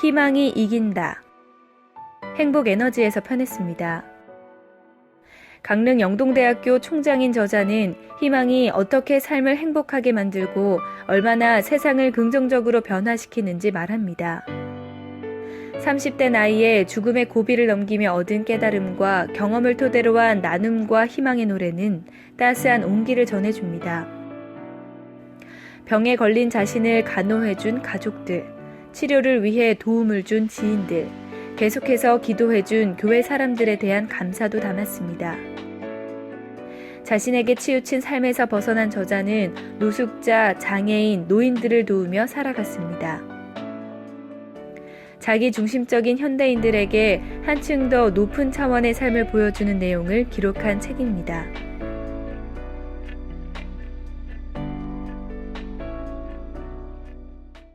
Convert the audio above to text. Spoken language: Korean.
희망이 이긴다. 행복 에너지에서 편했습니다. 강릉 영동대학교 총장인 저자는 희망이 어떻게 삶을 행복하게 만들고 얼마나 세상을 긍정적으로 변화시키는지 말합니다. 30대 나이에 죽음의 고비를 넘기며 얻은 깨달음과 경험을 토대로 한 나눔과 희망의 노래는 따스한 온기를 전해줍니다. 병에 걸린 자신을 간호해준 가족들, 치료를 위해 도움을 준 지인들, 계속해서 기도해준 교회 사람들에 대한 감사도 담았습니다. 자신에게 치우친 삶에서 벗어난 저자는 노숙자, 장애인, 노인들을 도우며 살아갔습니다. 자기 중심적인 현대인들에게 한층 더 높은 차원의 삶을 보여주는 내용을 기록한 책입니다.